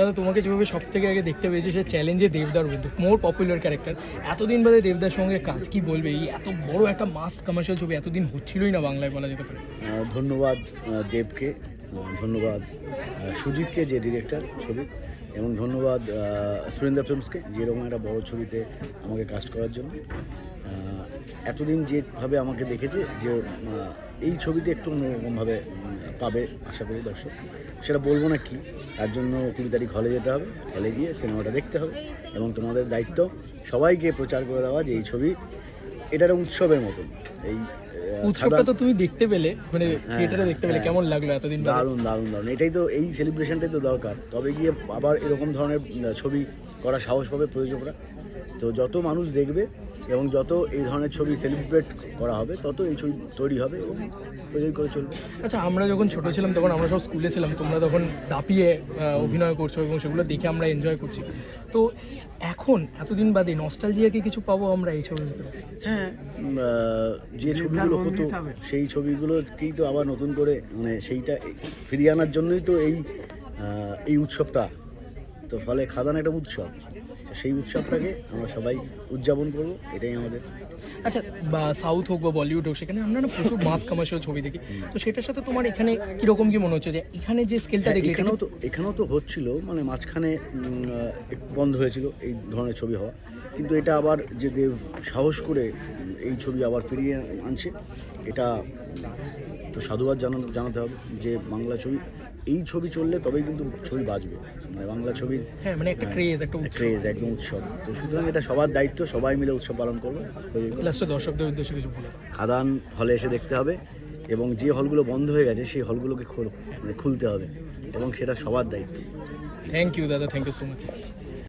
দাদা, তোমাকে যেভাবে সব থেকে আগে দেখতে পেয়েছি, সে চ্যালেঞ্জে দেবদার বন্ধু মোর পপুলার ক্যারেক্টার এতদিন বাদে দেবদার সঙ্গে কাজ কি বলবে? এই এত বড় একটা মাস কমার্শিয়াল ছবি এতদিন হচ্ছিলই না বাংলায় বলা যেতে পারে। ধন্যবাদ দেবকে ধন্যবাদ সুজিতকে, যে ডিরেক্টর ছবি, এবং ধন্যবাদ সুরেন্দ্র ফিল্মসকে, যেরকম একটা বড় ছবিতে আমাকে কাস্ট করার জন্য। এতদিন যেভাবে আমাকে দেখেছে যে এই ছবিতে একটু অন্যরকমভাবে পাবে আশা করি দর্শক। সেটা বলব না কি তার জন্য কুড়ি তারিখ হলে যেতে হবে হলে গিয়ে সিনেমাটা দেখতে হবে। এবং তোমাদের দায়িত্ব সবাইকে প্রচার করে দেওয়া যে এই ছবি এটা একটা উৎসবের মতন। এই উৎসবটা তো তুমি দেখতে পেলে মানে হ্যাঁ, থিয়েটারে দেখতে পেলে হ্যাঁ। কেমন লাগল এতদিন দারুণ দারুণ দারুণ। এটাই তো এই সেলিব্রেশনটাই তো দরকার। তবে গিয়ে আবার এরকম ধরনের ছবি করা সাহস পাবে প্রযোজকরা। তো যত মানুষ দেখবে এবং যত এই ধরনের ছবি সেলিব্রেট করা হবে তত এই ছবি তৈরি হবে এবং প্রযোগ করে চলবে। আচ্ছা আমরা যখন ছোট ছিলাম তখন আমরা সব স্কুলে ছিলাম তোমরা তখন দাপিয়ে অভিনয় করছ এবং সেগুলো দেখে আমরা এনজয় করছি। তো এখন এতদিন বাদে নস্টালজিয়া কি কিছু পাবো আমরা এই ছবির ভিতরে? হ্যাঁ যে ছবিগুলো হতো সেই ছবিগুলোকেই তো আবার নতুন করে মানে সেইটা ফিরিয়ে আনার জন্যই তো এই এই উৎসবটা তো ফলে খাদান একটা উৎসব। তো সেই উৎসবটাকে আমরা সবাই উদযাপন করব এটাই আমাদের। আচ্ছা বা সাউথ হোক বা বলিউড হোক সেখানে আমরা না প্রচুর মাস কমার্শিয়াল ছবি দেখি। তো সেটার সাথে তোমার এখানে কীরকম কি মনে হচ্ছে যে এখানে যে স্কেলটা হ্যাঁ, দেখি এখানেও তো এখানেও তো হচ্ছিল মানে মাঝখানে বন্ধ হয়েছিল এই ধরনের ছবি হওয়া। কিন্তু এটা আবার যে দেব সাহস করে এই ছবি আবার ফিরিয়ে আনছে এটা তো সাধুবাদ জানানো জানাতে হবে যে বাংলা ছবি এই ছবি চললে তবেই কিন্তু ছবি বাঁচবে মানে বাংলা ছবির হ্যাঁ মানে একটা ক্রেজ একটা উৎসব। ক্রেজ একদম উৎসব। তো সুতরাং এটা সবার দায়িত্ব সবাই মিলে উৎসব পালন করব। লাস্টে দর্শকদের উদ্দেশ্যে কিছু বলে। খাদান হলে এসে দেখতে হবে এবং যে হলগুলো বন্ধ হয়ে গেছে সেই হলগুলোকে খোল- মানে খুলতে হবে এবং সেটা সবার দায়িত্ব। থ্যাংক ইউ দাদা থ্যাংক ইউ সো মাচ